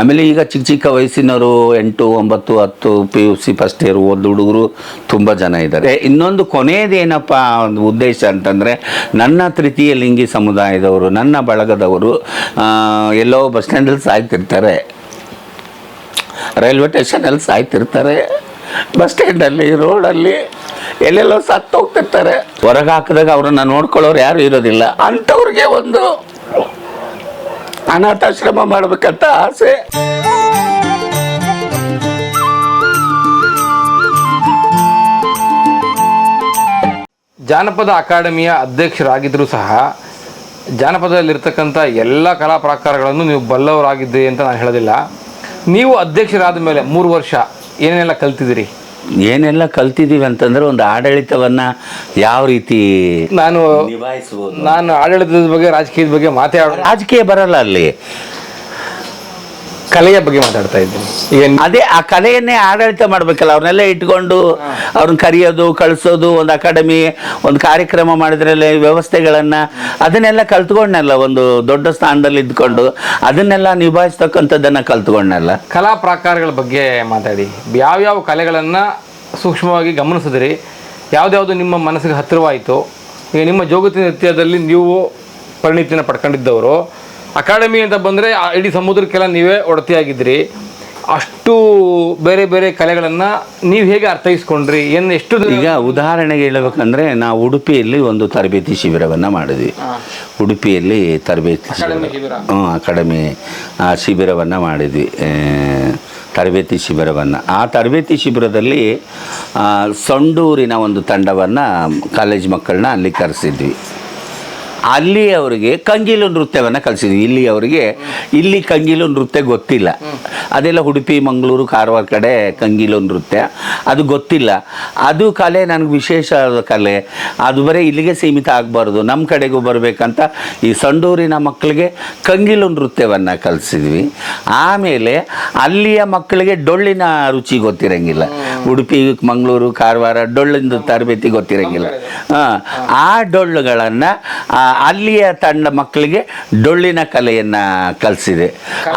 ಆಮೇಲೆ ಈಗ ಚಿಕ್ಕ ಚಿಕ್ಕ ವಯಸ್ಸಿನವರು ಎಂಟು, ಒಂಬತ್ತು, ಹತ್ತು P U C first year ಓದ್ ಹುಡುಗರು ತುಂಬ ಜನ ಇದ್ದಾರೆ. ಇನ್ನೊಂದು ಕೊನೆಯದೇನಪ್ಪ ಒಂದು ಉದ್ದೇಶ ಅಂತಂದರೆ, ನನ್ನ ತೃತೀಯ ಲಿಂಗಿ ಸಮುದಾಯದವರು, ನನ್ನ ಬಳಗದವರು ಎಲ್ಲೋ ಬಸ್ ಸ್ಟ್ಯಾಂಡಲ್ಲಿ ಸಾಯ್ತಿರ್ತಾರೆ. ರೈಲ್ವೆ ಸ್ಟೇಷನಲ್ಲಿ ಸಾಯ್ತಿರ್ತಾರೆ. ಬಸ್ ಸ್ಟ್ಯಾಂಡಲ್ಲಿ ರೋಡಲ್ಲಿ ಎಲ್ಲೆಲ್ಲೋ ಸತ್ತು ಹೋಗ್ತಿರ್ತಾರೆ ಹೊರಗೆ ಹಾಕಿದಾಗ ಅವ್ರನ್ನ ನೋಡ್ಕೊಳ್ಳೋರು ಯಾರು ಇರೋದಿಲ್ಲ. ಅಂಥವ್ರಿಗೆ ಒಂದು ಅನಾಥಾಶ್ರಮ ಮಾಡ್ಬೇಕಂತ ಆಸೆ. ಜಾನಪದ ಅಕಾಡೆಮಿಯ ಅಧ್ಯಕ್ಷರಾಗಿದ್ದರೂ ಸಹ ಜಾನಪದದಲ್ಲಿರ್ತಕ್ಕಂಥ ಎಲ್ಲ ಕಲಾ ಪ್ರಕಾರಗಳನ್ನು ನೀವು ಬಲ್ಲವರಾಗಿದ್ದೀರಿ ಅಂತ ನಾನು ಹೇಳೋದಿಲ್ಲ. ನೀವು ಅಧ್ಯಕ್ಷರಾದ ಮೇಲೆ ಮೂರು ವರ್ಷ ಏನೇನೆಲ್ಲ ಕಲ್ತಿದ್ದೀರಿ? ಏನೆಲ್ಲ ಕಲ್ತಿದ್ದೀವಿ ಅಂತಂದ್ರೆ ಒಂದು ಆಡಳಿತವನ್ನ ಯಾವ ರೀತಿ ನಾನು ನಿಭಾಯಿಸ್ಬೋದು ನಾನು ಆಡಳಿತದ ಬಗ್ಗೆ ರಾಜಕೀಯದ ಬಗ್ಗೆ ಮಾತಾಡ ರಾಜಕೀಯ ಬರಲ್ಲ ಅಲ್ಲಿ. ಕಲೆಯ ಬಗ್ಗೆ ಮಾತಾಡ್ತಾ ಇದ್ದೀನಿ. ಈಗ ಅದೇ ಆ ಕಲೆಯನ್ನೇ ಆಡಳಿತ ಮಾಡ್ಬೇಕಲ್ಲ ಅವ್ರನ್ನೆಲ್ಲ ಇಟ್ಕೊಂಡು ಅವ್ರನ್ನ ಕರೆಯೋದು ಕಳಿಸೋದು ಒಂದು ಅಕಾಡೆಮಿ ಒಂದು ಕಾರ್ಯಕ್ರಮ ಮಾಡಿದ್ರಲ್ಲಿ ವ್ಯವಸ್ಥೆಗಳನ್ನ ಅದನ್ನೆಲ್ಲ ಕಲ್ತ್ಕೊಂಡ್ನಲ್ಲ ಒಂದು ದೊಡ್ಡ ಸ್ಥಾನದಲ್ಲಿ ಇದ್ಕೊಂಡು ಅದನ್ನೆಲ್ಲ ನಿಭಾಯಿಸ್ತಕ್ಕಂಥದ್ದನ್ನ ಕಲ್ತ್ಕೊಂಡ್ನಲ್ಲ. ಕಲಾ ಪ್ರಾಕಾರಗಳ ಬಗ್ಗೆ ಮಾತಾಡಿ. ಯಾವ್ಯಾವ ಕಲೆಗಳನ್ನು ಸೂಕ್ಷ್ಮವಾಗಿ ಗಮನಿಸಿದ್ರಿ? ಯಾವ್ದ್ಯಾವ್ದು ನಿಮ್ಮ ಮನಸ್ಸಿಗೆ ಹತ್ತಿರವಾಯಿತು? ಈಗ ನಿಮ್ಮ ಜೋಗತಿ ನೃತ್ಯದಲ್ಲಿ ನೀವು ಪರಿಣಿತಿನ ಪಡ್ಕೊಂಡಿದ್ದವರು. ಅಕಾಡೆಮಿ ಅಂತ ಬಂದರೆ ಇಡೀ ಸಮುದ್ರಕ್ಕೆಲ್ಲ ನೀವೇ ಒಡತಿಯಾಗಿದ್ರಿ ಅಷ್ಟು ಬೇರೆ ಬೇರೆ ಕಲೆಗಳನ್ನು ನೀವು ಹೇಗೆ ಅರ್ಥೈಸ್ಕೊಂಡ್ರಿ? ಏನು ಎಷ್ಟು ಈಗ ಉದಾಹರಣೆಗೆ ಹೇಳಬೇಕಂದ್ರೆ ನಾವು ಉಡುಪಿಯಲ್ಲಿ ಒಂದು ತರಬೇತಿ ಶಿಬಿರವನ್ನು ಮಾಡಿದ್ವಿ. ಉಡುಪಿಯಲ್ಲಿ ತರಬೇತಿ ಅಕಾಡೆಮಿ ಶಿಬಿರ. ಹ್ಞೂ ಅಕಾಡೆಮಿ ಆ, ಶಿಬಿರವನ್ನು ಮಾಡಿದ್ವಿ. ತರಬೇತಿ ಶಿಬಿರವನ್ನು. ಆ ತರಬೇತಿ ಶಿಬಿರದಲ್ಲಿ ಸೊಂಡೂರಿನ ಒಂದು ತಂಡವನ್ನು ಕಾಲೇಜ್ ಮಕ್ಕಳನ್ನ ಅಲ್ಲಿ ಕರೆಸಿದ್ವಿ. ಅಲ್ಲಿ ಅವರಿಗೆ ಕಂಗೀಲು ನೃತ್ಯವನ್ನು ಕಲಿಸಿದ್ವಿ. ಇಲ್ಲಿ ಅವರಿಗೆ, ಇಲ್ಲಿ ಕಂಗೀಲು ನೃತ್ಯ ಗೊತ್ತಿಲ್ಲ. ಅದೆಲ್ಲ ಉಡುಪಿ, ಮಂಗಳೂರು, ಕಾರವಾರ ಕಡೆ ಕಂಗೀಲು ನೃತ್ಯ. ಅದು ಗೊತ್ತಿಲ್ಲ. ಅದು ಕಲೆ ನನಗೆ ವಿಶೇಷ ಕಲೆ. ಅದು ಬರೀ ಇಲ್ಲಿಗೆ ಸೀಮಿತ ಆಗಬಾರ್ದು. ನಮ್ಮ ಕಡೆಗೂ ಬರಬೇಕಂತ ಈ ಸಂಡೂರಿನ ಮಕ್ಕಳಿಗೆ ಕಂಗೀಲು ನೃತ್ಯವನ್ನು ಕಲಿಸಿದ್ವಿ. ಆಮೇಲೆ ಅಲ್ಲಿಯ ಮಕ್ಕಳಿಗೆ ಡೊಳ್ಳಿನ ರುಚಿ ಗೊತ್ತಿರಂಗಿಲ್ಲ. ಉಡುಪಿ, ಮಂಗಳೂರು, ಕಾರವಾರ ಡೊಳ್ಳಿಂದ ತರಬೇತಿ ಗೊತ್ತಿರಂಗಿಲ್ಲ. ಆ ಡೊಳ್ಳುಗಳನ್ನು ಅಲ್ಲಿಯ ತಂಡ ಮಕ್ಕಳಿಗೆ ಡೊಳ್ಳಿನ ಕಲೆಯನ್ನು ಕಲಿಸಿದೆ.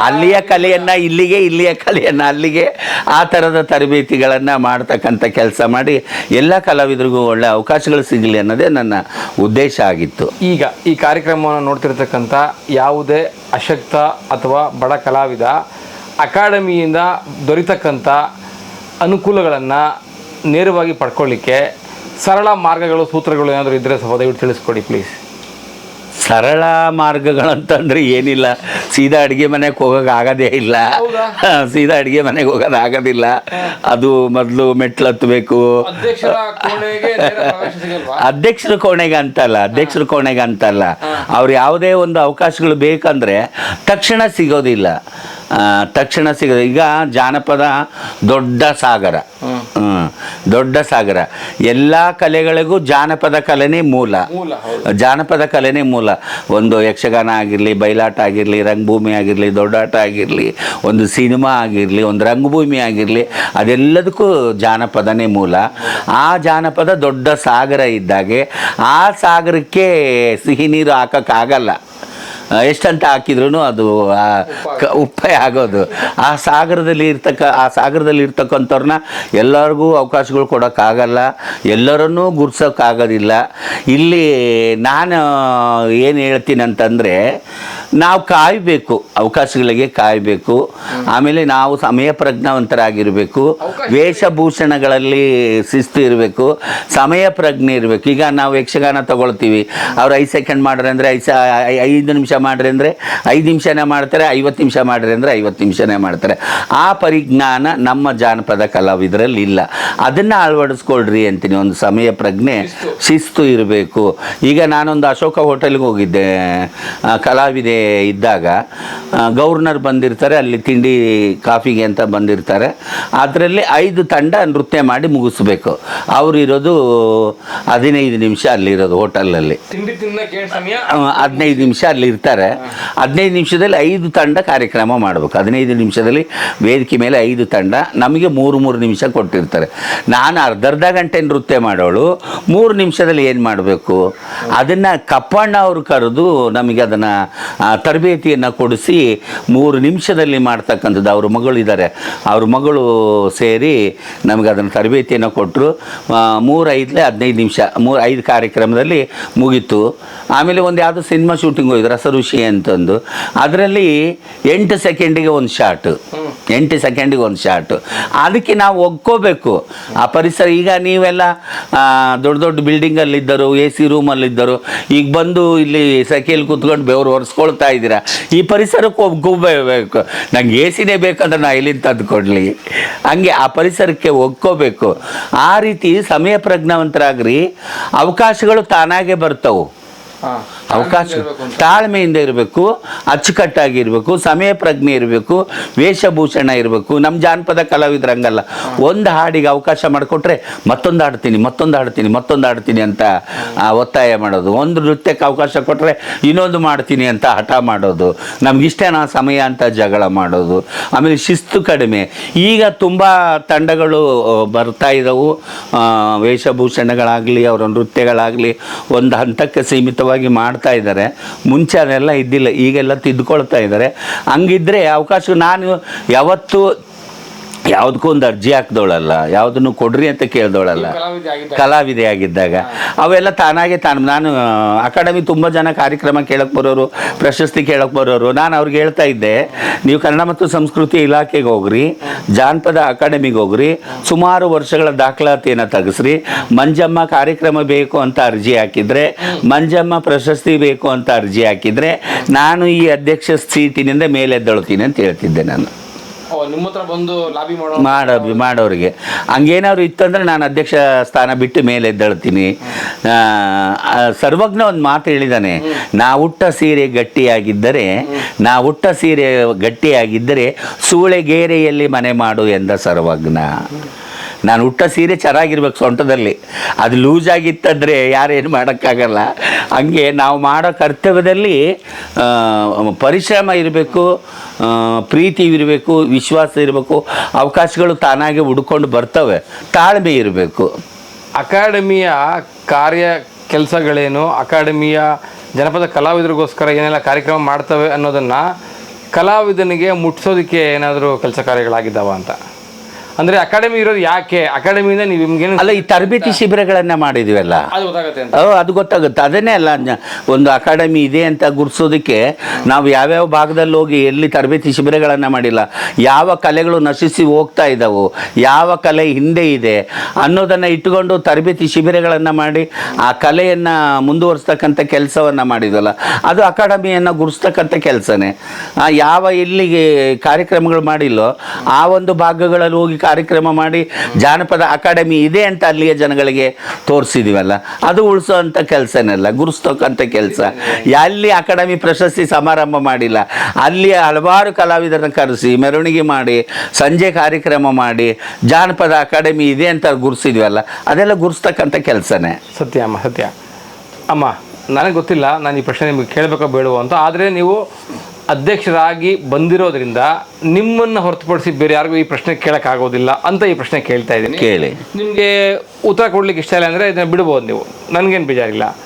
ಅಲ್ಲಿಯ ಕಲೆಯನ್ನು ಇಲ್ಲಿಗೆ, ಇಲ್ಲಿಯ ಕಲೆಯನ್ನು ಅಲ್ಲಿಗೆ, ಆ ಥರದ ತರಬೇತಿಗಳನ್ನು ಮಾಡ್ತಕ್ಕಂಥ ಕೆಲಸ ಮಾಡಿ ಎಲ್ಲ ಕಲಾವಿದರಿಗೂ ಒಳ್ಳೆ ಅವಕಾಶಗಳು ಸಿಗಲಿ ಅನ್ನೋದೇ ನನ್ನ ಉದ್ದೇಶ ಆಗಿತ್ತು. ಈಗ ಈ ಕಾರ್ಯಕ್ರಮವನ್ನು ನೋಡ್ತಿರ್ತಕ್ಕಂಥ ಯಾವುದೇ ಅಶಕ್ತ ಅಥವಾ ಬಡ ಕಲಾವಿದ ಅಕಾಡೆಮಿಯಿಂದ ದೊರೀತಕ್ಕಂಥ ಅನುಕೂಲಗಳನ್ನು ನೇರವಾಗಿ ಪಡ್ಕೊಳ್ಳಿಕ್ಕೆ ಸರಳ ಮಾರ್ಗಗಳು ಸೂತ್ರಗಳು ಏನಾದರೂ ಇದ್ದರೆ ಸ್ವಲ್ಪ ದಯವಿಟ್ಟು ತಿಳಿಸ್ಕೊಡಿ ಪ್ಲೀಸ್ ಸರಳ ಮಾರ್ಗಗಳಂತಂದ್ರೆ ಏನಿಲ್ಲ. ಸೀದಾ ಅಡುಗೆ ಮನೆಗೆ ಹೋಗೋಕೆ ಆಗೋದೇ ಇಲ್ಲ? ಸೀದಾ ಅಡುಗೆ ಮನೆಗೆ ಹೋಗೋದು ಆಗೋದಿಲ್ಲ. ಅದು ಮೊದಲು ಮೆಟ್ಲು ಹತ್ತಬೇಕು ಅಧ್ಯಕ್ಷರ ಕೋಣೆಗೆ ಅಂತಲ್ಲ ಅಧ್ಯಕ್ಷರ ಕೋಣೆಗೆ ಅಂತಲ್ಲ. ಅವ್ರು ಯಾವುದೇ ಒಂದು ಅವಕಾಶಗಳು ಬೇಕಂದ್ರೆ ತಕ್ಷಣ ಸಿಗೋದಿಲ್ಲ. ತಕ್ಷಣ ಸಿಗೋದು ಈಗ ಜಾನಪದ ದೊಡ್ಡ ಸಾಗರ. ದೊಡ್ಡ ಸಾಗರ. ಎಲ್ಲ ಕಲೆಗಳಿಗೂ ಜಾನಪದ ಕಲೆನೇ ಮೂಲ. ಜಾನಪದ ಕಲೆನೇ ಮೂಲ. ಒಂದು ಯಕ್ಷಗಾನ ಆಗಿರಲಿ ಬಯಲಾಟ ಆಗಿರಲಿ ರಂಗಭೂಮಿ ಆಗಿರಲಿ ದೊಡ್ಡಾಟ ಆಗಿರಲಿ ಒಂದು ಸಿನಿಮಾ ಆಗಿರಲಿ ಒಂದು ರಂಗಭೂಮಿ ಆಗಿರಲಿ ಅದೆಲ್ಲದಕ್ಕೂ ಜಾನಪದನೇ ಮೂಲ. ಆ ಜಾನಪದ ದೊಡ್ಡ ಸಾಗರ ಇದ್ದಾಗೆ ಆ ಸಾಗರಕ್ಕೆ ಸಿಹಿ ನೀರು ಹಾಕೋಕ್ಕಾಗಲ್ಲ. ಎಷ್ಟಂತ ಹಾಕಿದ್ರು ಅದು ಉಪ್ಪೇ ಆಗೋದು. ಆ ಸಾಗರದಲ್ಲಿ ಇರ್ತಕ್ಕ, ಆ ಸಾಗರದಲ್ಲಿ ಇರ್ತಕ್ಕಂಥವ್ರನ್ನ ಎಲ್ಲರಿಗೂ ಅವಕಾಶಗಳು ಕೊಡೋಕ್ಕಾಗಲ್ಲ. ಎಲ್ಲರನ್ನೂ ಗುರ್ಸೋಕ್ಕಾಗೋದಿಲ್ಲ. ಇಲ್ಲಿ ನಾನು ಏನು ಹೇಳ್ತೀನಿ ಅಂತಂದರೆ ನಾವು ಕಾಯಬೇಕು ಅವಕಾಶಗಳಿಗೆ ಕಾಯಬೇಕು ಆಮೇಲೆ ನಾವು ಸಮಯ ಪ್ರಜ್ಞಾವಂತರಾಗಿರಬೇಕು ವೇಷಭೂಷಣಗಳಲ್ಲಿ ಶಿಸ್ತು ಇರಬೇಕು ಸಮಯ ಪ್ರಜ್ಞೆ ಇರಬೇಕು. ಈಗ ನಾವು ಯಕ್ಷಗಾನ ತಗೊಳ್ತೀವಿ. ಅವ್ರು ಐದು ಸೆಕೆಂಡ್ ಮಾಡ್ರಿ ಅಂದರೆ ಐದು ಐದು ನಿಮಿಷ ಮಾಡ್ರಿ ಅಂದರೆ ಐದು ನಿಮಿಷನೇ ಮಾಡ್ತಾರೆ ಐವತ್ತು ನಿಮಿಷ ಮಾಡ್ರಿ ಅಂದರೆ ಐವತ್ತು ನಿಮಿಷನೇ ಮಾಡ್ತಾರೆ. ಆ ಪರಿಜ್ಞಾನ ನಮ್ಮ ಜಾನಪದ ಕಲಾವಿದರಲ್ಲಿ ಇಲ್ಲ. ಅದನ್ನು ಅಳವಡಿಸ್ಕೊಳ್ರಿ ಅಂತೀನಿ. ಒಂದು ಸಮಯ ಪ್ರಜ್ಞೆ ಶಿಸ್ತು ಇರಬೇಕು. ಈಗ ನಾನೊಂದು ಅಶೋಕ ಹೋಟೆಲ್ಗೆ ಹೋಗಿದ್ದೆ. ಕಲಾವಿದೆ ಇದ್ದಾಗ ಗೌರ್ನರ್ ಬಂದಿರ್ತಾರೆ ಅಲ್ಲಿ ತಿಂಡಿ ಕಾಫಿಗೆ ಅಂತ ಬಂದಿರ್ತಾರೆ. ಅದರಲ್ಲಿ ಐದು ತಂಡ ನೃತ್ಯ ಮಾಡಿ ಮುಗಿಸ್ಬೇಕು. ಅವ್ರು ಇರೋದು ಹದಿನೈದು ನಿಮಿಷ ಅಲ್ಲಿರೋದು ಹೋಟೆಲಲ್ಲಿ. ಹದಿನೈದು ನಿಮಿಷ ಅಲ್ಲಿ ಇರ್ತಾರೆ ಹದಿನೈದು ನಿಮಿಷದಲ್ಲಿ ಐದು ತಂಡ ಕಾರ್ಯಕ್ರಮ ಮಾಡಬೇಕು. ಹದಿನೈದು ನಿಮಿಷದಲ್ಲಿ ವೇದಿಕೆ ಮೇಲೆ ಐದು ತಂಡ ನಮಗೆ ಮೂರು ಮೂರು ನಿಮಿಷ ಕೊಟ್ಟಿರ್ತಾರೆ. ನಾನು ಅರ್ಧ ಅರ್ಧ ಗಂಟೆ ನೃತ್ಯ ಮಾಡೋಳು ಮೂರು ನಿಮಿಷದಲ್ಲಿ ಏನು ಮಾಡಬೇಕು? ಅದನ್ನು ಕಪ್ಪಣ್ಣ ಅವರು ಕರೆದು ನಮಗೆ ಅದನ್ನು ತರಬೇತಿಯನ್ನು ಕೊಡಿಸಿ ಮೂರು ನಿಮಿಷದಲ್ಲಿ ಮಾಡ್ತಕ್ಕಂಥದ್ದು. ಅವ್ರ ಮಗಳಿದ್ದಾರೆ ಅವ್ರ ಮಗಳು ಸೇರಿ ನಮಗೆ ಅದನ್ನು ತರಬೇತಿಯನ್ನು ಕೊಟ್ಟರು ಮೂರು ಐದಲೇ ಹದಿನೈದು ನಿಮಿಷ, ಮೂರು ಐದು ಕಾರ್ಯಕ್ರಮದಲ್ಲಿ ಮುಗೀತು. ಆಮೇಲೆ ಒಂದು ಯಾವುದೋ ಸಿನಿಮಾ ಶೂಟಿಂಗ್ ಹೋಗಿದ್ರು ರಸಋಷಿ ಅಂತಂದು. ಅದರಲ್ಲಿ ಎಂಟು ಸೆಕೆಂಡಿಗೆ ಒಂದು ಶಾಟ್. ಎಂಟು ಸೆಕೆಂಡಿಗೆ ಒಂದು ಶಾಟ್. ಅದಕ್ಕೆ ನಾವು ಒಗ್ಕೋಬೇಕು. ಆ ಪರಿಸರ, ಈಗ ನೀವೆಲ್ಲ ದೊಡ್ಡ ದೊಡ್ಡ ಬಿಲ್ಡಿಂಗಲ್ಲಿದ್ದರು ಎ ಸಿ ರೂಮಲ್ಲಿದ್ದರು ಈಗ ಬಂದು ಇಲ್ಲಿ ಸೈಕಲ್ ಕೂತ್ಕೊಂಡು ಬೆವರು ಒರೆಸ್ಕೊಳ್ತಾ ಇದ್ದೀರಾ? ಈ ಪರಿಸರಕ್ಕೆ ಒಗ್ಗೋಬೇಕು ನಂಗೆ ಎ ಸಿನೇ ಬೇಕಂದ್ರೆ ನಾ ಎಲ್ಲಿಂದ ತಂದುಕೊಡ್ಲಿ ಹಂಗೆ ಆ ಪರಿಸರಕ್ಕೆ ಒಗ್ಕೋಬೇಕು. ಆ ರೀತಿ ಸಮಯ ಪ್ರಜ್ಞಾವಂತರಾಗ್ರಿ ಅವಕಾಶಗಳು ತಾನಾಗೆ ಬರ್ತವು. ಅವಕಾಶ ತಾಳ್ಮೆಯಿಂದ ಇರಬೇಕು ಅಚ್ಚುಕಟ್ಟಾಗಿರಬೇಕು ಸಮಯ ಪ್ರಜ್ಞೆ ಇರಬೇಕು ವೇಷಭೂಷಣ ಇರಬೇಕು. ನಮ್ಮ ಜಾನಪದ ಕಲಾವಿದ್ರಂಗಲ್ಲ ಒಂದು ಹಾಡಿಗೆ ಅವಕಾಶ ಮಾಡಿಕೊಟ್ರೆ ಮತ್ತೊಂದು ಹಾಡ್ತೀನಿ ಮತ್ತೊಂದು ಹಾಡ್ತೀನಿ ಮತ್ತೊಂದು ಹಾಡ್ತೀನಿ ಅಂತ ಒತ್ತಾಯ ಮಾಡೋದು. ಒಂದು ನೃತ್ಯಕ್ಕೆ ಅವಕಾಶ ಕೊಟ್ಟರೆ ಇನ್ನೊಂದು ಮಾಡ್ತೀನಿ ಅಂತ ಹಠ ಮಾಡೋದು. ನಮಗಿಷ್ಟೇನಾ ಸಮಯ ಅಂತ ಜಗಳ ಮಾಡೋದು. ಆಮೇಲೆ ಶಿಸ್ತು ಕಡಿಮೆ. ಈಗ ತುಂಬ ತಂಡಗಳು ಬರ್ತಾ ಇದ್ದವು ವೇಷಭೂಷಣಗಳಾಗಲಿ ಅವರ ನೃತ್ಯಗಳಾಗಲಿ ಒಂದು ಹಂತಕ್ಕೆ ಸೀಮಿತವಾಗಿ ಮಾಡ್ತಾ ಇದ್ದಾರೆ. ಮುಂಚೆ ಅದೆಲ್ಲ ಇದ್ದಿಲ್ಲ ಈಗೆಲ್ಲ ತಿದ್ಕೊಳ್ತಾ ಇದ್ದಾರೆ. ಹಂಗಿದ್ರೆ ಅವಕಾಶ ನಾನು ಯಾವತ್ತೂ ಯಾವುದಕ್ಕೂ ಒಂದು ಅರ್ಜಿ ಹಾಕ್ದೋಳಲ್ಲ ಯಾವುದನ್ನು ಕೊಡ್ರಿ ಅಂತ ಕೇಳ್ದೋಳಲ್ಲ ಕಲಾವಿದ ಆಗಿದ್ದ ಕಲಾವಿದೆ ಆಗಿದ್ದಾಗ. ಅವೆಲ್ಲ ತಾನಾಗೆ ತಾನು ನಾನು ಅಕಾಡೆಮಿ ತುಂಬ ಜನ ಕಾರ್ಯಕ್ರಮ ಕೇಳಕ್ಕೆ ಬರೋರು ಪ್ರಶಸ್ತಿ ಕೇಳಕ್ಕೆ ಬರೋರು ನಾನು ಅವ್ರಿಗೆ ಹೇಳ್ತಾ ಇದ್ದೆ ನೀವು ಕನ್ನಡ ಮತ್ತು ಸಂಸ್ಕೃತಿ ಇಲಾಖೆಗೆ ಹೋಗ್ರಿ ಜಾನಪದ ಅಕಾಡೆಮಿಗೆ ಹೋಗ್ರಿ ಸುಮಾರು ವರ್ಷಗಳ ದಾಖಲಾತಿಯನ್ನು ತೆಗೆಸ್ರಿ ಮಂಜಮ್ಮ ಕಾರ್ಯಕ್ರಮ ಬೇಕು ಅಂತ ಅರ್ಜಿ ಹಾಕಿದ್ರೆ ಮಂಜಮ್ಮ ಪ್ರಶಸ್ತಿ ಬೇಕು ಅಂತ ಅರ್ಜಿ ಹಾಕಿದ್ರೆ ನಾನು ಈ ಅಧ್ಯಕ್ಷ ಸೀಟಿನಿಂದ ಮೇಲೆದ್ದೊಳ್ತೀನಿ ಅಂತ ಹೇಳ್ತಿದ್ದೆ ನಾನು. ನಿಮ್ಮ ಹತ್ರ ಬಂದು ಲಾಬಿ ಮಾಡೋ ಮಾಡೋ ಮಾಡೋರಿಗೆ. ಹಂಗೇನಾದ್ರು ಇತ್ತಂದ್ರೆ ನಾನು ಅಧ್ಯಕ್ಷ ಸ್ಥಾನ ಬಿಟ್ಟು ಮೇಲೆ ಎದ್ದೇಳ್ತೀನಿ. ಸರ್ವಜ್ಞ ಒಂದು ಮಾತು ಹೇಳಿದಾನೆ. ನಾ ಹುಟ್ಟ ಸೀರೆ ಗಟ್ಟಿಯಾಗಿದ್ದರೆ ನಾ ಹುಟ್ಟ ಸೀರೆ ಗಟ್ಟಿಯಾಗಿದ್ದರೆ ಸೂಳೆಗೇರೆಯಲ್ಲಿ ಮನೆ ಮಾಡು ಎಂದ ಸರ್ವಜ್ಞ. ನಾನು ಹುಟ್ಟ ಸೀರೆ ಚೆನ್ನಾಗಿರ್ಬೇಕು ಸೊಂಟದಲ್ಲಿ. ಅದು ಲೂಸ್ ಆಗಿತ್ತಂದರೆ ಯಾರೇನು ಮಾಡೋಕ್ಕಾಗಲ್ಲ. ಹಂಗೆ ನಾವು ಮಾಡೋ ಕರ್ತವ್ಯದಲ್ಲಿ ಪರಿಶ್ರಮ ಇರಬೇಕು ಪ್ರೀತಿ ಇರಬೇಕು, ವಿಶ್ವಾಸ ಇರಬೇಕು, ಅವಕಾಶಗಳು ತಾನಾಗೆ ಹುಡ್ಕೊಂಡು ಬರ್ತವೆ, ತಾಳ್ಮೆ ಇರಬೇಕು. ಅಕಾಡೆಮಿಯ ಕಾರ್ಯ ಕೆಲಸಗಳೇನು, ಅಕಾಡೆಮಿಯ ಜನಪದ ಕಲಾವಿದರಿಗೋಸ್ಕರ ಏನೆಲ್ಲ ಕಾರ್ಯಕ್ರಮ ಮಾಡ್ತವೆ ಅನ್ನೋದನ್ನು ಕಲಾವಿದನಿಗೆ ಮುಟ್ಸೋದಕ್ಕೆ ಏನಾದರೂ ಕೆಲಸ ಕಾರ್ಯಗಳಾಗಿದ್ದಾವ ಅಂತ. ಅಂದರೆ ಅಕಾಡೆಮಿ ಇರೋದು ಯಾಕೆ? ಅಕಾಡೆಮಿಯಿಂದ ನೀವು ಅಲ್ಲ ಈ ತರಬೇತಿ ಶಿಬಿರಗಳನ್ನು ಮಾಡಿದ್ವಲ್ಲ? ಅದು ಗೊತ್ತಾಗುತ್ತೆ ಅಂತ. ಓ, ಅದು ಗೊತ್ತಾಗುತ್ತೆ. ಅದನ್ನೇ ಅಲ್ಲ ನ- ಒಂದು ಅಕಾಡೆಮಿ ಇದೆ ಅಂತ ಗುರ್ಸೋದಕ್ಕೆ ನಾವು ಯಾವ್ಯಾವ ಭಾಗದಲ್ಲಿ ಹೋಗಿ ಎಲ್ಲಿ ತರಬೇತಿ ಶಿಬಿರಗಳನ್ನು ಮಾಡಿಲ್ಲ. ಯಾವ ಕಲೆಗಳು ನಶಿಸಿ ಹೋಗ್ತಾ ಇದ್ದಾವು ಯಾವ ಕಲೆ ಹಿಂದೆ ಇದೆ? ಅನ್ನೋದನ್ನು ಇಟ್ಟುಕೊಂಡು ತರಬೇತಿ ಶಿಬಿರಗಳನ್ನು ಮಾಡಿ ಆ ಕಲೆಯನ್ನು ಮುಂದುವರಿಸ್ತಕ್ಕಂಥ ಕೆಲಸವನ್ನು ಮಾಡಿದ್ವಲ್ಲ. ಅದು ಅಕಾಡೆಮಿಯನ್ನು ಗುರುಸ್ತಕ್ಕಂಥ ಕೆಲಸನೇ. ಯಾವ ಎಲ್ಲಿಗೆ ಕಾರ್ಯಕ್ರಮಗಳು ಮಾಡಿಲ್ಲೋ ಆ ಒಂದು ಭಾಗಗಳಲ್ಲಿ ಹೋಗಿ ಕಾರ್ಯಕ್ರಮ ಮಾಡಿ ಜಾನಪದ ಅಕಾಡೆಮಿ ಇದೆ ಅಂತ ಅಲ್ಲಿಯ ಜನಗಳಿಗೆ ತೋರಿಸಿದೀವಲ್ಲ. ಅದು ಉಳಿಸೋವಂಥ ಕೆಲಸನಲ್ಲ ಗುರುಸ್ತಕ್ಕಂಥ ಕೆಲಸ. ಎಲ್ಲಿ ಅಕಾಡೆಮಿ ಪ್ರಶಸ್ತಿ ಸಮಾರಂಭ ಮಾಡಿಲ್ಲ. ಅಲ್ಲಿ ಹಲವಾರು ಕಲಾವಿದರನ್ನ ಕರೆಸಿ, ಮೆರವಣಿಗೆ ಮಾಡಿ, ಸಂಜೆ ಕಾರ್ಯಕ್ರಮ ಮಾಡಿ, ಜಾನಪದ ಅಕಾಡೆಮಿ ಇದೆ ಅಂತ ಗುರುಸಿದ್ವಲ್ಲ, ಅದೆಲ್ಲ ಗುರುಸ್ತಕ್ಕಂಥ ಕೆಲಸನೇ. ಸತ್ಯ ಅಮ್ಮ ಸತ್ಯ. ಅಮ್ಮ, ನನಗೆ ಗೊತ್ತಿಲ್ಲ, ನಾನು ಈ ಪ್ರಶ್ನೆ ನಿಮಗೆ ಕೇಳಬೇಕೋ ಬೇಡವೋ ಅಂತ, ಆದರೆ ನೀವು ಅಧ್ಯಕ್ಷರಾಗಿ ಬಂದಿರೋದ್ರಿಂದ ನಿಮ್ಮನ್ನು ಹೊರತುಪಡಿಸಿ ಬೇರೆ ಯಾರಿಗೂ ಈ ಪ್ರಶ್ನೆ ಕೇಳೋಕ್ಕಾಗೋದಿಲ್ಲ ಅಂತ ಈ ಪ್ರಶ್ನೆ ಕೇಳ್ತಾ ಇದ್ದೀನಿ. ಕೇಳಿ. ನಿಮಗೆ ಉತ್ತರ ಕೊಡ್ಲಿಕ್ಕೆ ಇಷ್ಟ ಇಲ್ಲ ಅಂದರೆ ಇದನ್ನ ಬಿಡ್ಬೋದು ನೀವು. ನನಗೇನು ಬೇಜಾರಿಲ್ಲ.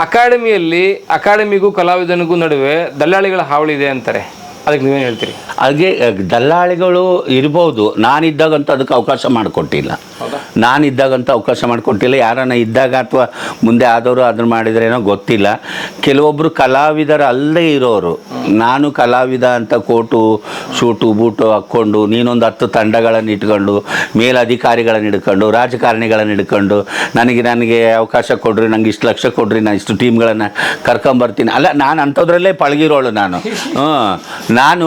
ಅಕಾಡೆಮಿಯಲ್ಲಿ ಅಕಾಡೆಮಿಗೂ ಕಲಾವಿದನಿಗೂ ನಡುವೆ ದಲ್ಲಾಳಿಗಳ ಹಾವಳಿ ಇದೆ ಅಂತಾರೆ. ಅದಕ್ಕೆ ನೀವೇನು ಹೇಳ್ತೀರಿ? ಹಾಗೆ ದಲ್ಲಾಳಿಗಳು ಇರ್ಬೋದು. ನಾನಿದ್ದಾಗಂತೂ ಅದಕ್ಕೆ ಅವಕಾಶ ಮಾಡಿಕೊಟ್ಟಿಲ್ಲ. ನಾನಿದ್ದಾಗಂತೂ ಅವಕಾಶ ಮಾಡಿಕೊಟ್ಟಿಲ್ಲ. ಯಾರನ್ನ ಇದ್ದಾಗ ಅಥವಾ ಮುಂದೆ ಆದವರು ಅದನ್ನು ಮಾಡಿದ್ರೇನೋ ಗೊತ್ತಿಲ್ಲ. ಕೆಲವೊಬ್ಬರು ಕಲಾವಿದರ ಅಲ್ಲದೆ ಇರೋರು. ನಾನು ಕಲಾವಿದ ಅಂತ ಕೋಟು ಶೂಟು ಬೂಟು ಹಾಕ್ಕೊಂಡು ನೀನೊಂದು ಹತ್ತು ತಂಡಗಳನ್ನು ಇಟ್ಕೊಂಡು ಮೇಲಧಿಕಾರಿಗಳನ್ನು ಹಿಡ್ಕೊಂಡು ರಾಜಕಾರಣಿಗಳನ್ನು ಹಿಡ್ಕೊಂಡು ನನಗೆ ನನಗೆ ಅವಕಾಶ ಕೊಡ್ರಿ ನನಗೆ ಇಷ್ಟು ಲಕ್ಷ ಕೊಡ್ರಿ ನಾನು ಇಷ್ಟು ಟೀಮ್ಗಳನ್ನು ಕರ್ಕೊಂಬರ್ತೀನಿ. ಅಲ್ಲ ನಾನು ಅಂಥದ್ರಲ್ಲೇ ಪಳಗಿರೋಳು ನಾನು. ಹ್ಞೂ ನಾನು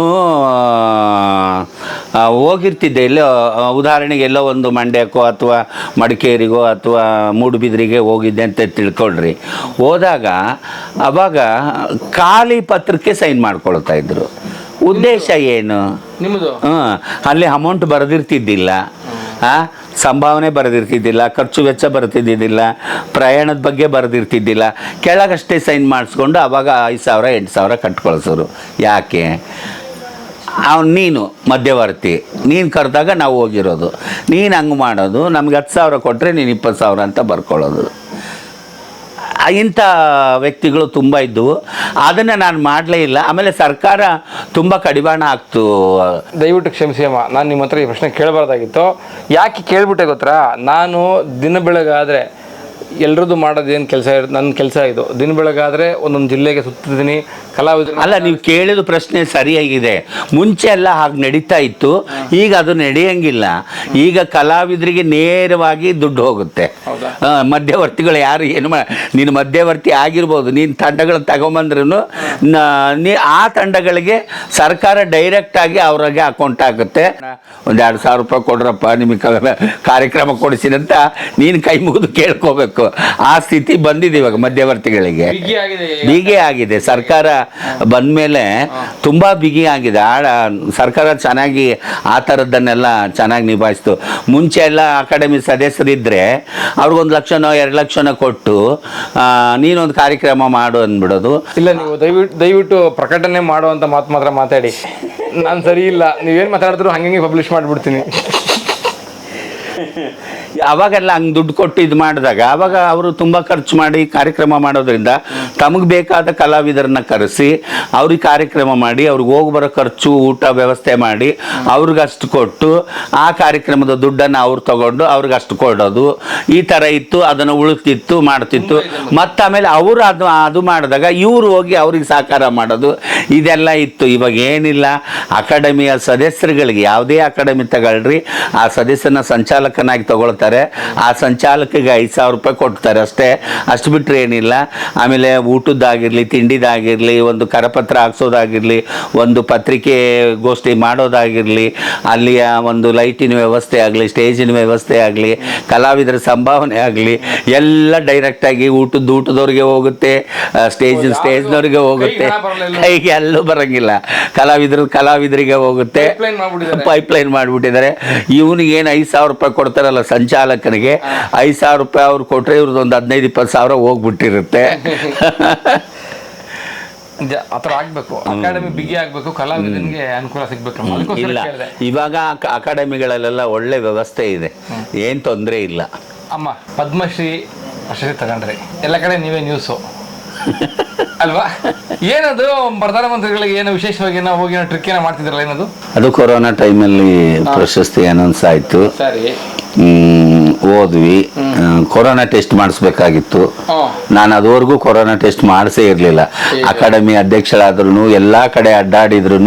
ಹೋಗಿರ್ತಿದ್ದೆ ಎಲ್ಲೋ ಉದಾಹರಣೆಗೆ ಎಲ್ಲೋ ಒಂದು ಮಂಡ್ಯಕ್ಕೋ ಅಥವಾ ಮಡಿಕೇರಿಗೋ ಅಥವಾ ಮೂಡುಬಿದ್ರಿಗೆ ಹೋಗಿದ್ದೆ ಅಂತ ತಿಳ್ಕೊಳ್ರಿ. ಹೋದಾಗ ಅವಾಗ ಖಾಲಿ ಪತ್ರಕ್ಕೆ ಸೈನ್ ಮಾಡ್ಕೊಳ್ತಾ ಇದ್ರು. ಉದ್ದೇಶ ಏನು? ನಿಮ್ಮದು ಹಾಂ ಅಲ್ಲಿ ಅಮೌಂಟ್ ಬರೆದಿರ್ತಿದ್ದಿಲ್ಲ. ಆ? ಸಂಭಾವನೆ ಬರೆದಿರ್ತಿದ್ದಿಲ್ಲ, ಖರ್ಚು ವೆಚ್ಚ ಬರ್ತಿದ್ದಿದ್ದಿಲ್ಲ ಪ್ರಯಾಣದ ಬಗ್ಗೆ ಬರೆದಿರ್ತಿದ್ದಿಲ್ಲ. ಕೆಳಗಷ್ಟೇ ಸೈನ್ ಮಾಡಿಸ್ಕೊಂಡು ಅವಾಗ ಐದು ಸಾವಿರ, ಎಂಟು ಸಾವಿರ ಕಟ್ಕೊಳ್ಸೋರು. ಯಾಕೆ? ಅವ್ನು ನೀನು ಮಧ್ಯವರ್ತಿ. ನೀನು ಕರೆದಾಗ ನಾವು ಹೋಗಿರೋದು. ನೀನು ಹಂಗೆ ಮಾಡೋದು. ನಮ್ಗೆ ಹತ್ತು ಸಾವಿರ ಕೊಟ್ಟರೆ ನೀನು ಇಪ್ಪತ್ತು ಸಾವಿರ ಅಂತ ಬರ್ಕೊಳ್ಳೋದು. ಇಂಥ ವ್ಯಕ್ತಿಗಳು ತುಂಬ ಇದ್ದವು ಅದನ್ನು ನಾನು ಮಾಡಲೇ ಇಲ್ಲ. ಆಮೇಲೆ ಸರ್ಕಾರ ತುಂಬ ಕಡಿವಾಣ ಆಗ್ತು ದಯವಿಟ್ಟು ಕ್ಷಮಿಸಿ ಅಮ್ಮ. ನಾನು ನಿಮ್ಮ ಹತ್ರ ಈ ಪ್ರಶ್ನೆ ಕೇಳಬಾರ್ದಾಗಿತ್ತು. ಯಾಕೆ ಕೇಳಿಬಿಟ್ಟೆ ಗೊತ್ತಾ? ನಾನು ದಿನ ಬೆಳಗಾದರೆ ಎಲ್ರದ್ದು ಮಾಡೋದೇನು ಕೆಲಸ ಇರುತ್ತೆ ನನ್ನ ಕೆಲಸ ಇದು. ದಿನ ಬೆಳಗಾದರೆ ಒಂದೊಂದು ಜಿಲ್ಲೆಗೆ ಸುತ್ತಿದ್ದೀನಿ. ಕಲಾವಿದರು ಅಲ್ಲ ನೀವು ಕೇಳಿದ ಪ್ರಶ್ನೆ ಸರಿಯಾಗಿದೆ. ಮುಂಚೆ ಎಲ್ಲ ಹಾಗೆ ನಡೀತಾ ಇತ್ತು. ಈಗ ಅದು ನಡೆಯಂಗಿಲ್ಲ. ಈಗ ಕಲಾವಿದರಿಗೆ ನೇರವಾಗಿ ದುಡ್ಡು ಹೋಗುತ್ತೆ? ಆ, ಮಧ್ಯವರ್ತಿಗಳು ಯಾರು ಏನು ಮಾ ನೀನು ಮಧ್ಯವರ್ತಿ ಆಗಿರ್ಬೋದು. ನೀನು ತಂಡಗಳು ತಗೊಂಬಂದ್ರೂ ನೀ ಆ ತಂಡಗಳಿಗೆ ಸರ್ಕಾರ ಡೈರೆಕ್ಟಾಗಿ ಅವ್ರಿಗೆ ಅಕೌಂಟ್ ಆಗುತ್ತೆ ಒಂದು ಎರಡು ಸಾವಿರ ರೂಪಾಯಿ ಕೊಡ್ರಪ್ಪ ನಿಮಗೆ ಕಾರ್ಯಕ್ರಮ ಕೊಡಿಸಿನಂತ ನೀನು ಕೈ ಮುಗಿದು ಕೇಳ್ಕೋಬೇಕು. ಆ ಸ್ಥಿತಿ ಬಂದಿದೆ ಇವಾಗ ಮಧ್ಯವರ್ತಿಗಳಿಗೆ. ಬಿಗಿ ಆಗಿದೆ. ಸರ್ಕಾರ ಬಂದ ಸರ್ಕಾರ ತುಂಬಾ ಬಿಗಿ ಆಗಿದೆ. ಆಡ ಸರ್ಕಾರ ಚೆನ್ನಾಗಿ ಆ ಥರದ್ದನ್ನೆಲ್ಲ ಚೆನ್ನಾಗಿ ನಿಭಾಯಿಸ್ತು. ಮುಂಚೆ ಎಲ್ಲ ಅಕಾಡೆಮಿ ಸದಸ್ಯರಿದ್ದರೆ ಅವ್ರಿಗೊಂದು ಲಕ್ಷನೋ ಎರಡು ಲಕ್ಷನೋ ಕೊಟ್ಟು ಆ, ನೀನೊಂದು ಕಾರ್ಯಕ್ರಮ ಮಾಡು ಅಂದ್ಬಿಡೋದು. ಇಲ್ಲ ನೀವು ದಯವಿಟ್ಟು ದಯವಿಟ್ಟು ಪ್ರಕಟಣೆ ಮಾಡುವಂತ ಮಾತು ಮಾತ್ರ ಮಾತಾಡಿ. ನಾನು ಸರಿ ಇಲ್ಲ. ನೀವೇನು ಮಾತಾಡಿದ್ರು ಹಂಗೆ ಪಬ್ಲಿಷ್ ಮಾಡಿಬಿಡ್ತೀನಿ. ಅವಾಗೆಲ್ಲ ಹಂಗೆ ದುಡ್ಡು ಕೊಟ್ಟು ಇದು ಮಾಡಿದಾಗ, ಅವಾಗ ಅವರು ತುಂಬ ಖರ್ಚು ಮಾಡಿ ಕಾರ್ಯಕ್ರಮ ಮಾಡೋದ್ರಿಂದ ತಮಗೆ ಬೇಕಾದ ಕಲಾವಿದರನ್ನ ಕರೆಸಿ ಅವ್ರಿಗೆ ಕಾರ್ಯಕ್ರಮ ಮಾಡಿ, ಅವ್ರಿಗೆ ಹೋಗಿ ಬರೋ ಖರ್ಚು, ಊಟ ವ್ಯವಸ್ಥೆ ಮಾಡಿ ಅವ್ರಿಗಷ್ಟು ಕೊಟ್ಟು ಆ ಕಾರ್ಯಕ್ರಮದ ದುಡ್ಡನ್ನು ಅವ್ರು ತಗೊಂಡು ಅವ್ರಿಗೆ ಅಷ್ಟು ಕೊಡೋದು. ಈ ಥರ ಇತ್ತು, ಅದನ್ನು ಉಳುತ್ತಿತ್ತು ಮಾಡ್ತಿತ್ತು. ಮತ್ತು ಆಮೇಲೆ ಅವರು ಅದು ಅದು ಮಾಡಿದಾಗ ಇವರು ಹೋಗಿ ಅವ್ರಿಗೆ ಸಹಕಾರ ಮಾಡೋದು. ಇದೆಲ್ಲ ಇತ್ತು. ಇವಾಗ ಏನಿಲ್ಲ. ಅಕಾಡೆಮಿಯ ಸದಸ್ಯರುಗಳಿಗೆ, ಯಾವುದೇ ಅಕಾಡೆಮಿ ತಗೊಳ್ರಿ, ಆ ಸದಸ್ಯನ ಸಂಚಾಲಕನಾಗಿ ತಗೊಳ್ತಾರೆ. ಆ ಸಂಚಾಲಕಿಗೆ ಐದು ಸಾವಿರ ರೂಪಾಯಿ ಕೊಡ್ತಾರೆ ಅಷ್ಟೇ. ಅಷ್ಟು ಬಿಟ್ಟರೆ ಏನಿಲ್ಲ. ಆಮೇಲೆ ಊಟದ್ದಾಗಿರಲಿ ತಿಂಡಿದಾಗಿರಲಿ ಒಂದು ಕರಪತ್ರ ಹಾಕ್ಸೋದಾಗಿರಲಿ ಒಂದು ಪತ್ರಿಕೆ ಗೋಷ್ಠಿ ಮಾಡೋದಾಗಿರಲಿ ಅಲ್ಲಿಯ ಒಂದು ಲೈಟಿನ ವ್ಯವಸ್ಥೆ ಆಗಲಿ ಸ್ಟೇಜಿನ ವ್ಯವಸ್ಥೆ ಆಗಲಿ ಕಲಾವಿದರ ಸಂಭಾವನೆ ಆಗಲಿ ಎಲ್ಲ ಡೈರೆಕ್ಟಾಗಿ ಊಟದ ಊಟದವ್ರಿಗೆ ಹೋಗುತ್ತೆ ಸ್ಟೇಜಿನ ಸ್ಟೇಜ್ನವ್ರಿಗೆ ಹೋಗುತ್ತೆ. ಕೈಗೆ ಎಲ್ಲೂ ಬರಂಗಿಲ್ಲ. ಕಲಾವಿದ್ರ ಕಲಾವಿದರಿಗೆ ಹೋಗುತ್ತೆ. ಪೈಪ್ಲೈನ್ ಪೈಪ್ ಲೈನ್ ಮಾಡಿಬಿಟ್ಟಿದ್ದಾರೆ. ಇವನಿಗೆ ಏನು ಐದು ಸಾವಿರ ರೂಪಾಯಿ ಕೊಡ್ತಾರಲ್ಲ ಸಂಚಾಲಕನಿಗೆ ಐದು ಸಾವಿರ ರೂಪಾಯಿ ಅವ್ರು ಕೊಟ್ಟರೆ ಇವ್ರದ್ದು ಒಂದು ಹದಿನೈದು ಇಪ್ಪತ್ತು ಸಾವಿರ ಹೋಗ್ಬಿಟ್ಟಿರುತ್ತೆ. ಆಗಬೇಕು. ಅಕಾಡೆಮಿ ಬಿಗಿ ಆಗಬೇಕು. ಕಲಾವಿದನಿಗೆ ಅನುಕೂಲ ಸಿಗ್ಬೇಕು ಇಲ್ಲ. ಇವಾಗ ಅಕಾಡೆಮಿಗಳಲ್ಲೆಲ್ಲ ಒಳ್ಳೆ ವ್ಯವಸ್ಥೆ ಇದೆ. ಏನು ತೊಂದರೆ ಇಲ್ಲ. ಅಮ್ಮ ಪದ್ಮಶ್ರೀ ಪ್ರಶಸ್ತಿ ತಗೊಂಡ್ರಿ. ಎಲ್ಲ ಕಡೆ ನೀವೇ ನ್ಯೂಸು ಅಲ್ವಾ? ಏನದು ಪ್ರಧಾನಮಂತ್ರಿಗಳಿಗೆ ಏನು ವಿಶೇಷವಾಗಿ ನಾವು ಹೋಗಿ ಟ್ರಿಕ್ ಏನೋ ಮಾಡ್ತಿದ್ರಲ್ಲ ಏನದು? ಅದು ಕೊರೋನಾ ಟೈಮಲ್ಲಿ ಪ್ರಶಸ್ತಿ ಅನೌನ್ಸ್ ಆಯಿತು. ಸರಿ. ಹೋದ್ವಿ ಆ, ಕೊರೋನಾ ಟೆಸ್ಟ್ ಮಾಡಿಸ್ಬೇಕಾಗಿತ್ತು. ನಾನು ಅದುವರೆಗೂ ಕೊರೋನಾ ಟೆಸ್ಟ್ ಮಾಡಿಸೇ ಇರಲಿಲ್ಲ. ಅಕಾಡೆಮಿ ಅಧ್ಯಕ್ಷರಾದ್ರೂ ಎಲ್ಲ ಕಡೆ ಅಡ್ಡಾಡಿದ್ರು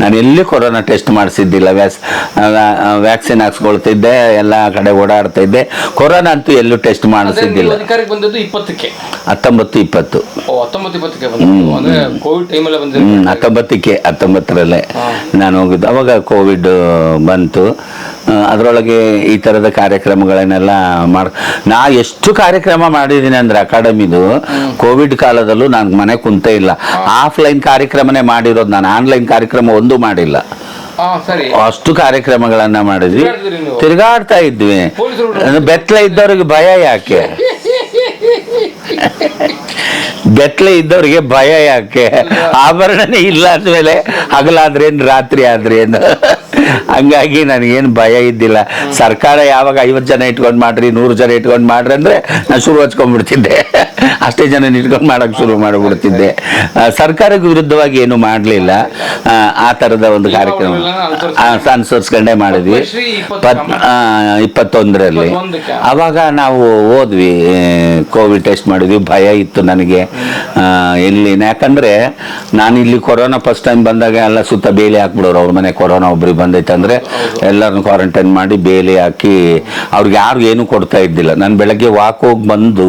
ನಾನು ಎಲ್ಲಿ ಕೊರೋನಾ ಟೆಸ್ಟ್ ಮಾಡಿಸಿದ್ದಿಲ್ಲ. ವ್ಯಾಸ್ ವ್ಯಾಕ್ಸಿನ್ ಹಾಕ್ಸ್ಕೊಳ್ತಿದ್ದೆ ಎಲ್ಲ ಕಡೆ ಓಡಾಡ್ತಾ ಇದ್ದೆ ಕೊರೋನಾ ಅಂತೂ ಎಲ್ಲೂ ಟೆಸ್ಟ್ ಮಾಡಿಸಿದ್ದಿಲ್ಲ. ಹತ್ತೊಂಬತ್ತು ಇಪ್ಪತ್ತು. ಹತ್ತೊಂಬತ್ತಕ್ಕೆ ಹತ್ತೊಂಬತ್ತರಲ್ಲೇ ನಾನು ಹೋಗಿದ್ದು. ಅವಾಗ ಕೋವಿಡ್ ಬಂತು. ಅದರೊಳಗೆ ಈ ಥರದ ಕಾರ್ಯಕ್ರಮಗಳನ್ನೆಲ್ಲ ಮಾಡ್ ನಾ ಎಷ್ಟು ಕಾರ್ಯಕ್ರಮ ಮಾಡಿದ್ದೀನಿ ಅಂದರೆ ಅಕಾಡೆಮಿದು ಕೋವಿಡ್ ಕಾಲದಲ್ಲೂ ನಾನು ಮನೆ ಕುಂತೇ ಇಲ್ಲ. ಆಫ್ಲೈನ್ ಕಾರ್ಯಕ್ರಮನೇ ಮಾಡಿರೋದು ನಾನು ಆನ್ಲೈನ್ ಕಾರ್ಯಕ್ರಮ ಒಂದು ಮಾಡಿಲ್ಲ. ಅಷ್ಟು ಕಾರ್ಯಕ್ರಮಗಳನ್ನ ಮಾಡಿದ್ವಿ? ತಿರುಗಾಡ್ತಾ ಇದ್ವಿ. ಬೆತ್ತಲೆ ಇದ್ದವ್ರಿಗೆ ಭಯ ಯಾಕೆ? ಬೆತ್ತಲೆ ಇದ್ದವ್ರಿಗೆ ಭಯ ಯಾಕೆ? ಆಭರಣನೇ ಇಲ್ಲ ಅಂದಮೇಲೆ ಹಗಲಾದ್ರೇನು ರಾತ್ರಿ ಆದ್ರೇನು? ಹಂಗಾಗಿ ನನಗೇನು ಭಯ ಇದ್ದಿಲ್ಲ. ಸರ್ಕಾರ ಯಾವಾಗ ಐವತ್ತು ಜನ ಇಟ್ಕೊಂಡು ಮಾಡ್ರಿ, ನೂರು ಜನ ಇಟ್ಕೊಂಡು ಮಾಡ್ರಿ ಅಂದ್ರೆ ನಾನು ಶುರು ಹಚ್ಕೊಂಡ್ಬಿಡ್ತಿದ್ದೆ. ಅಷ್ಟೇ ಜನ ಇಟ್ಕೊಂಡು ಮಾಡೋಕ್ಕೆ ಶುರು ಮಾಡಿಬಿಡ್ತಿದ್ದೆ. ಸರ್ಕಾರಕ್ಕೆ ವಿರುದ್ಧವಾಗಿ ಏನು ಮಾಡಲಿಲ್ಲ. ಆ ಥರದ ಒಂದು ಕಾರ್ಯಕ್ರಮ. ಅನುಸರಿಸ್ಕೊಂಡೇ ಮಾಡಿದ್ವಿ. ಇಪ್ಪತ್ತೊಂದರಲ್ಲಿ. ಆವಾಗ ನಾವು ಹೋದ್ವಿ ಕೋವಿಡ್ ಟೆಸ್ಟ್ ಮಾಡಿದ್ವಿ. ಭಯ ಇತ್ತು ನನಗೆ. ಎಲ್ಲಿ, ಯಾಕಂದ್ರೆ ನಾನು ಇಲ್ಲಿ ಕೊರೋನಾ ಫಸ್ಟ್ ಟೈಮ್ ಬಂದಾಗ ಎಲ್ಲ ಸುತ್ತ ಬೇಲಿ ಹಾಕ್ಬಿಡೋರು. ಅವ್ರ ಮನೆ ಕೊರೋನಾ ಒಬ್ರಿಗೆ ಬಂದೈತೆ ಅಂದ್ರೆ ಎಲ್ಲರನ್ನು ಕ್ವಾರಂಟೈನ್ ಮಾಡಿ ಬೇಲಿ ಹಾಕಿ ಅವ್ರಿಗೆ ಯಾರು ಏನು ಕೊಡ್ತಾ ಇದ್ದಿಲ್ಲ. ನಾನು ಬೆಳಗ್ಗೆ ವಾಕ್ ಹೋಗಿ ಬಂದು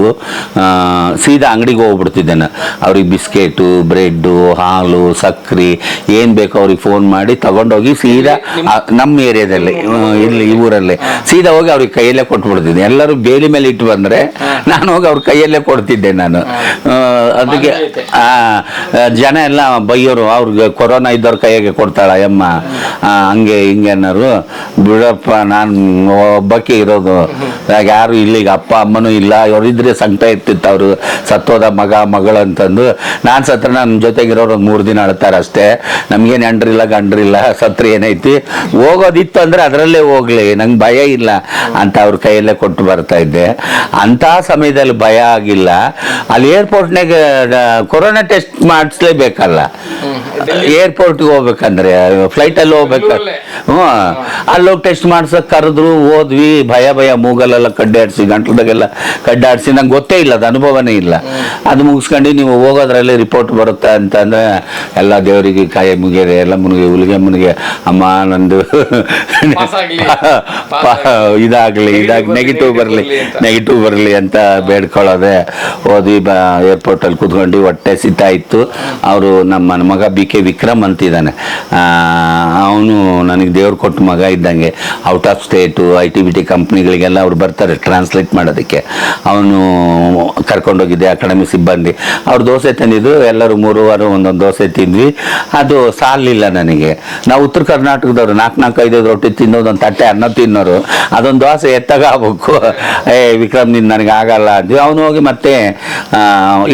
ಸೀದಾ ಅಂಗಡಿಗೆ ಹೋಗ್ಬಿಡ್ತಿದ್ದೇನೆ. ನಾನು ಅವ್ರಿಗೆ ಬಿಸ್ಕೆಟು ಬ್ರೆಡ್ಡು ಹಾಲು ಸಕ್ರೆ ಏನು ಬೇಕೋ ಅವ್ರಿಗೆ ಫೋನ್ ಮಾಡಿ ತಗೊಂಡೋಗಿ ಸೀದಾ ನಮ್ಮ ಏರಿಯಾದಲ್ಲಿ ಇಲ್ಲಿ ಈ ಊರಲ್ಲಿ ಸೀದಾ ಹೋಗಿ ಅವ್ರಿಗೆ ಕೈಯಲ್ಲೇ ಕೊಟ್ಬಿಡ್ತಿದ್ದೆ. ಎಲ್ಲರೂ ಬೇಲಿ ಮೇಲೆ ಇಟ್ಟು ಬಂದ್ರೆ ನಾನು ಹೋಗಿ ಅವ್ರ ಕೈಯಲ್ಲೇ ಕೊಡ್ತಿದ್ದೆ ನಾನು. ಅದಕ್ಕೆ ಜನ ಎಲ್ಲ ಬೈಯೋರು ಅವ್ರಿಗೆ ಕೊರೋನಾ ಇದ್ದವ್ರ ಕೈಯಾಗೆ ಕೊಡ್ತಾಳ ಅಮ್ಮ ಆ, ಹಂಗೆ ಹಿಂಗೆ ಅನ್ನೋರು ಬಿಡಪ್ಪ ನಾನು ಒಬ್ಬಕ್ಕೆ ಇರೋದು. ಯಾರು ಇಲ್ಲಿಗೆ ಅಪ್ಪ ಅಮ್ಮನೂ ಇಲ್ಲ ಅವರಿದ್ರೆ ಸಂಕಟ ಇರ್ತಿತ್ತು ಅವರು. ಸತ್ತೋದ ಮಗ ಮಗಳು ಅಂತಂದು. ನಾನು ಸತ್ರ ನನ್ನ ಜೊತೆಗಿರೋರು ಒಂದು ಮೂರು ದಿನ ಅಳ್ತಾರೆ ಅಷ್ಟೇ. ನಮಗೇನು ಹೆಂಡ್ರಿಲ್ಲ ಗಂಡ್ರಿಲ್ಲ ಸತ್ರ ಏನೈತಿ. ಹೋಗೋದಿತ್ತು ಅಂದರೆ ಅದರಲ್ಲೇ ಹೋಗ್ಲಿ ನಂಗೆ ಭಯ ಇಲ್ಲ ಅಂತ ಅವ್ರ ಕೈಯಲ್ಲೇ ಕೊಟ್ಟು ಬರ್ತಾ ಇದ್ದೆ. ಅಂಥ ಸಮಯದಲ್ಲಿ ಭಯ ಆಗಿಲ್ಲ. ಅಲ್ಲಿ ಏರ್ಪೋರ್ಟ್ನಾಗ ಕೊರೋನಾ ಟೆಸ್ಟ್ ಮಾಡಿಸ್ಲೇಬೇಕಲ್ಲ. ಏರ್ಪೋರ್ಟ್ಗೆ ಹೋಗ್ಬೇಕಂದ್ರೆ ಫ್ಲೈಟಲ್ಲಿ ಹೋಗ್ಬೇಕು? ಹ್ಞೂ. ಅಲ್ಲೋಗಿ ಟೆಸ್ಟ್ ಮಾಡ್ಸಕ್ ಕರೆದ್ರು ಓದ್ವಿ ಭಯ ಭಯ ಮೂಗಲೆಲ್ಲ ಕಡ್ಡಾಡ್ಸಿ ಗಂಟ್ಲದಾಗೆಲ್ಲ ಕಡ್ಡಾಡ್ಸಿ. ನಂಗೆ ಗೊತ್ತೇ ಇಲ್ಲ ಅದು ಅನುಭವನೇ ಇಲ್ಲ. ಅದು ಮುಗಿಸ್ಕೊಂಡು ನೀವು ಹೋಗೋದ್ರಲ್ಲಿ ರಿಪೋರ್ಟ್ ಬರುತ್ತೆ ಅಂತಂದ್ರೆ ಎಲ್ಲ ದೇವರಿಗೆ ಕಾಯಿ ಮುಗಿಯದೆ ಎಲ್ಲ ಮುನಿಗೆ ಹುಲಿಗೆ ಮುನಿಗೆ ಅಮ್ಮ ನಂದು ಇದಾಗಲಿ ಇದಾಗಿ ನೆಗೆಟಿವ್ ಬರ್ಲಿ. ನೆಗೆಟಿವ್ ಬರಲಿ ಅಂತ ಬೇಡ್ಕೊಳ್ಳೋದೆ. ಓದ್ವಿ ಬ ಏರ್ಪೋರ್ಟಲ್ಲಿ ಕುತ್ಕೊಂಡು ಹೊಟ್ಟೆ ಸೀತಾ ಇತ್ತು ಅವರು ನಮ್ಮ ಮಗ ಬಿ ಕೆ ವಿಕ್ರಮ್ ಅಂತಿದ್ದಾನೆ. ಅವನು ನನಗೆ ದೇವ್ರು ಕೊಟ್ಟು ಮಗ ಇದ್ದಂಗೆ out of state I T B T ಕಂಪ್ನಿಗಳಿಗೆಲ್ಲ ಅವ್ರು ಬರ್ತಾರೆ ಟ್ರಾನ್ಸ್ಲೇಟ್ ಮಾಡೋದಕ್ಕೆ. ಅವನು ಕರ್ಕೊಂಡೋಗಿದ್ದೆ ಅಕಾಡೆಮಿ ಸಿಬ್ಬಂದಿ. ಅವ್ರು ದೋಸೆ ತಂದಿದ್ದು, ಎಲ್ಲರೂ ಮೂರು ವಾರ ಒಂದೊಂದು ದೋಸೆ ತಿಂದ್ವಿ. ಅದು ಸಾಲಿಲ್ಲ ನನಗೆ. ನಾವು ಉತ್ತರ ಕರ್ನಾಟಕದವರು, ನಾಲ್ಕು ನಾಲ್ಕು ಐದು ರೊಟ್ಟಿ ತಿನ್ನೋದು ಒಂದು ತಟ್ಟೆ ಅನ್ನ ತಿನ್ನೋರು. ಅದೊಂದು ದೋಸೆ ಎತ್ತಾಗ ಆಗ್ಬೇಕು ಏ, ವಿಕ್ರಮ್ ನಿನ್ನ ನನಗೆ ಆಗಲ್ಲ ಅಂದ್ವಿ. ಅವನು ಹೋಗಿ ಮತ್ತೆ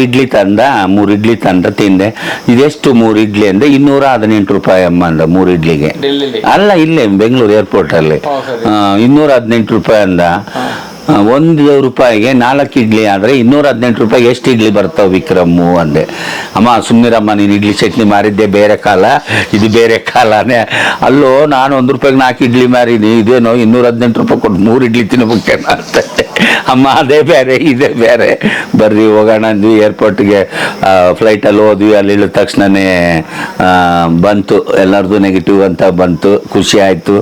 ಇಡ್ಲಿ ತಂದ, ಮೂರು ಇಡ್ಲಿ ತಂದ, ತಿಂದೆ. ಇದೆಷ್ಟು ಮೂರು ಇಡ್ಲಿ ಅಂದ್ರೆ ಇನ್ನೂರ ಹದಿನೆಂಟು ರೂಪಾಯಿ ಅಮ್ಮ ಅಂದ ಮೂರು ಇಡ್ಲಿಗೆ. ಅಲ್ಲ ಇಲ್ಲೇ ಬೆಂಗಳೂರು ಏರ್ಪೋರ್ಟಲ್ಲಿ. ಇನ್ನೂರ ಹದಿನೆಂಟು ರೂಪಾಯಿ ಅಂದ. ಒಂದು ರೂಪಾಯಿಗೆ ನಾಲ್ಕು ಇಡ್ಲಿ ಆದರೆ ಇನ್ನೂರ ಹದಿನೆಂಟು ರೂಪಾಯಿ ಎಷ್ಟು ಇಡ್ಲಿ ಬರ್ತಾವೆ ವಿಕ್ರಮ್ಮು ಅಂದೆ. ಅಮ್ಮ ಸುಮ್ಮನಿರಮ್ಮ ನೀನು ಇಡ್ಲಿ ಚಟ್ನಿ ಮಾರಿದ್ದೆ ಬೇರೆ ಕಾಲ. ಇದು ಬೇರೆ ಕಾಲನೇ. ಅಲ್ಲೋ, ನಾನು ಒಂದು ರೂಪಾಯಿಗೆ ನಾಲ್ಕು ಇಡ್ಲಿ ಮಾರಿದ್ದೀನಿ ಇದೇನೋ ಇನ್ನೂರ ಹದಿನೆಂಟು ರೂಪಾಯಿ ಕೊಟ್ಟು ಮೂರು ಇಡ್ಲಿ ತಿನ್ನಬೇಕೆ ಅಮ್ಮ, ಅದೇ ಬೇರೆ, ಇದೇ ಬೇರೆ. ಬರ್ರಿ, ಹೋಗೋಣ ಅಂದ್ವಿ. ಏರ್ಪೋರ್ಟ್ಗೆ ಫ್ಲೈಟಲ್ಲಿ ಹೋದ್ವಿ. ಅಲ್ಲಿ ಇಳಿದ ತಕ್ಷಣನೇ ಬಂತು. ಎಲ್ಲರದು ನೆಗೆಟಿವ್ ಅಂತ ಬಂತು. ಖುಷಿ ಆಯಿತು.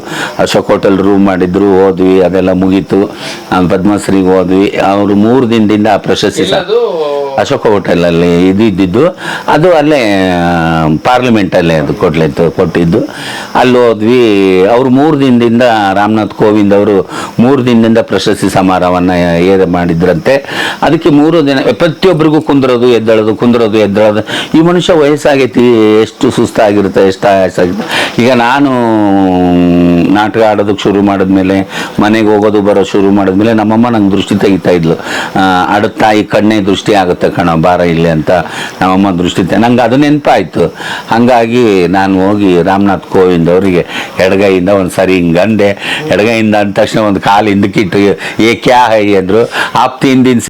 ಅಶೋಕ್ ಹೋಟೆಲ್ ರೂಮ್ ಮಾಡಿದ್ರು, ಹೋದ್ವಿ. ಅದೆಲ್ಲ ಮುಗೀತು. ಆ, ಪದ್ಮಶ್ರೀಗೆ ಹೋದ್ವಿ. ಅವರು ಮೂರು ದಿನದಿಂದ ಆ ಪ್ರಶಸ್ತಿ ಅಶೋಕ ಹೋಟೆಲಲ್ಲಿ ಇದು ಇದ್ದಿದ್ದು. ಅದು ಅಲ್ಲೇ ಪಾರ್ಲಿಮೆಂಟಲ್ಲೇ ಅದು ಕೊಡ್ಲಿತ್ತು ಕೊಟ್ಟಿದ್ದು. ಅಲ್ಲಿ ಹೋದ್ವಿ. ಅವರು ಮೂರು ದಿನದಿಂದ ರಾಮನಾಥ್ ಕೋವಿಂದ್ ಅವರು ಮೂರು ದಿನದಿಂದ ಪ್ರಶಸ್ತಿ ಸಮಾರೋಹವನ್ನು ಏರ್ ಮಾಡಿದ್ರಂತೆ. ಅದಕ್ಕೆ ಮೂರು ದಿನ ಪ್ರತಿಯೊಬ್ಬರಿಗೂ ಕುಂದ್ರೋದು ಎದ್ದೇಳೋದು ಕುಂದ್ರೋದು ಎದ್ದಳೋದು. ಈ ಮನುಷ್ಯ ವಯಸ್ಸಾಗೈತಿ ಎಷ್ಟು ಸುಸ್ತಾಗಿರುತ್ತೆ ಎಷ್ಟು ಆಯಾಸಾಗಿರುತ್ತೆ ಈಗ ನಾನು ನಾಟಕ ಆಡೋದಕ್ಕೆ ಶುರು ಮಾಡಿದ್ಮೇಲೆ ಮನೆಗೆ ಹೋಗೋದು ಬರೋ ಶುರು ಮಾಡಿದ್ಮೇಲೆ ನಮ್ಮಮ್ಮ ನಂಗೆ ದೃಷ್ಟಿ ತೆಗಿತಾ ಇದ್ಲು. ಅಡದ ತಾಯಿ ಕಣ್ಣೇ ದೃಷ್ಟಿ ಆಗುತ್ತೆ ಕಣ, ಬಾರ ಇಲ್ಲಿ ಅಂತ ನಮ್ಮಮ್ಮ ದೃಷ್ಟಿ ನಂಗೆ ಅದು ನೆನಪಾಯ್ತು. ಹಾಗಾಗಿ ನಾನು ಹೋಗಿ ರಾಮನಾಥ್ ಕೋವಿಂದ್ ಅವರಿಗೆ ಎಡಗೈಯಿಂದ ಒಂದು ಸರಿ ಹಿಂಗಂದೆ ಎಡಗೈಯಿಂದ ಅಂದ ತಕ್ಷಣ ಒಂದು ಕಾಲು ಹಿಂದಕ್ಕಿಟ್ಟು ಏ ಕ್ಯಾ ಹೈ ಅಂದರು. ಆಪ್ತಿ ಹಿಂದಿನ